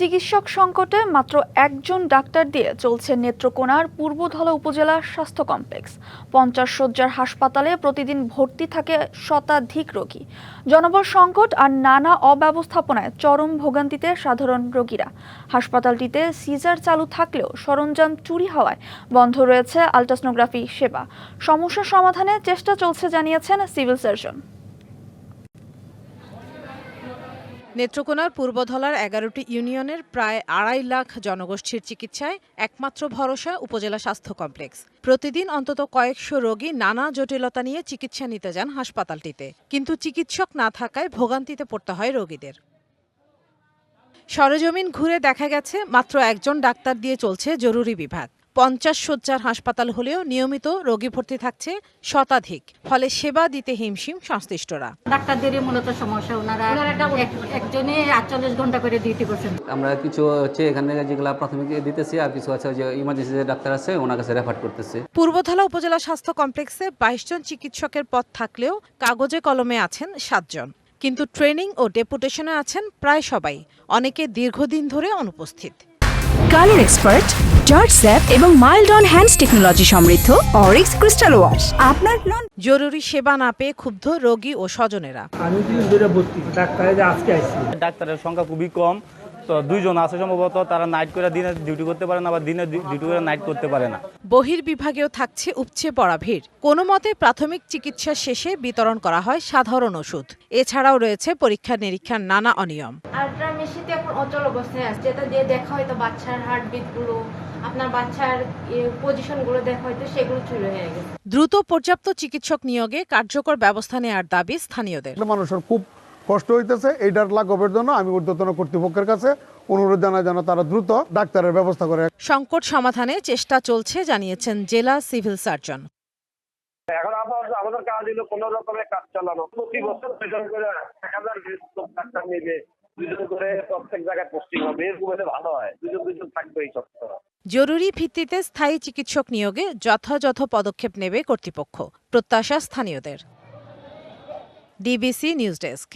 চিকিৎসক সংকটে মাত্র একজন ডাক্তার দিয়ে চলছে নেত্রকোনার পূর্বধলা উপজেলা স্বাস্থ্য কমপ্লেক্স। পঞ্চাশ শয্যার হাসপাতালে প্রতিদিন ভর্তি থাকে শতাধিক রোগী। জনবল সংকট আর নানা অব্যবস্থাপনায় চরম ভোগান্তিতে সাধারণ রোগীরা। হাসপাতালটিতে সিজার চালু থাকলেও সরঞ্জাম চুরি হওয়ায় বন্ধ রয়েছে আলট্রাসনোগ্রাফি সেবা। সমস্যা সমাধানে চেষ্টা চলছে জানিয়েছেন সিভিল সার্জন। নেত্রকোনার পূর্বধলার এগারোটি ইউনিয়নের প্রায় আড়াই লাখ জনগোষ্ঠীর চিকিৎসায় একমাত্র ভরসা উপজেলা স্বাস্থ্য কমপ্লেক্স। প্রতিদিন অন্তত কয়েকশো রোগী নানা জটিলতা নিয়ে চিকিৎসা নিতে যান হাসপাতালটিতে। কিন্তু চিকিৎসক না থাকায় ভোগান্তিতে পড়তে হয় রোগীদের। সরজমিন ঘুরে দেখা গেছে, মাত্র একজন ডাক্তার দিয়ে চলছে জরুরি বিভাগ। পঞ্চাশ শয্যার হাসপাতাল হলেও নিয়মিত রোগী ভর্তি থাকছে শতাধিক। ফলে সেবা দিতে হিমশিম সংশ্লিষ্টরা। ডাক্তারদেরই মূলত সমস্যা। ওনারা একজনে আটচল্লিশ ঘণ্টা করে ডিউটি করছেন। আমরা কিছু হচ্ছে এখান থেকে যেগুলো প্রাথমিক দিতেছি আর কিছু আছে যে ইমার্জেন্সি যে ডাক্তার আছে ওনার কাছে রেফার করতেছে। পূর্বধলা উপজেলা স্বাস্থ্য কমপ্লেক্সে বাইশ জন চিকিৎসকের পদ থাকলেও কাগজে কলমে আছেন সাতজন কিন্তু ট্রেনিং ও ডেপুটেশনে আছেন প্রায় সবাই। অনেকে দীর্ঘদিন ধরে অনুপস্থিত। কালার এক্সপার্ট জর্জ স্যাপ এবং মাইল্ড অন হ্যান্ডস টেকনোলজি সমৃদ্ধ অরিক্স ক্রিস্টাল ওয়াশ। আপনার নন জরুরি সেবা না পেয়ে ক্ষুব্ধ রোগী ও স্বজনেরা। আমি ধরে ভর্তি। ডাক্তারে আজকে আইছি ডাক্তারের সংখ্যা খুবই কম। তো দুইজন আছে সম্ভবত তারা নাইট করে দিনে ডিউটি করতে পারে না বা দিনে ডিউটি করে নাইট করতে পারে না। বহির্বিভাগেও থাকছে উপচে পড়া ভিড়। কোনো মতে প্রাথমিক চিকিৎসা শেষে বিতরণ করা হয় সাধারণ ওষুধ। এছাড়াও রয়েছে পরীক্ষা নিরীক্ষার নানা অনিয়ম। আল্ট্রা মেশিনটি এখন অচল অবস্থায় আছে। যেটা দিয়ে দেখা হয়তো বাচ্চার হার্টবিটগুলো আপনার বাচ্চার পজিশনগুলো দেখা হয়তো সেগুলো চুরি হয়ে গেছে। দ্রুত পর্যাপ্ত চিকিৎসক নিয়োগে কার্যকর ব্যবস্থা নেওয়ার দাবি স্থানীয়দের। মানুষের খুব কষ্ট হইতেছে এইটার লাঘবের জন্য আমি ঊর্ধ্বতন কর্তৃপক্ষের কাছে অনুরোধ জানাই যেন তারা দ্রুত ডাক্তারের ব্যবস্থা করে সংকট সমাধানে চেষ্টা চলছে জানিয়েছেন জেলা সিভিল সার্জন। এখন আপাতত আমাদের কাজ হলো কোন রকমের কাজ চালানো। প্রতি বছর দুজন করে এক হাজার ডাক্তার নেবে দুজন করে প্রত্যেক জায়গায় পোস্টিং হবে এরকম হলে ভালো হয়। দুজন দুজন থাকবে এই সপ্তাহ। জরুরি ভিত্তিতে স্থায়ী চিকিৎসক নিয়োগে যথাযথ পদক্ষেপ নেবে কর্তৃপক্ষ। প্রত্যাশা স্থানীয়দের। DBC news desk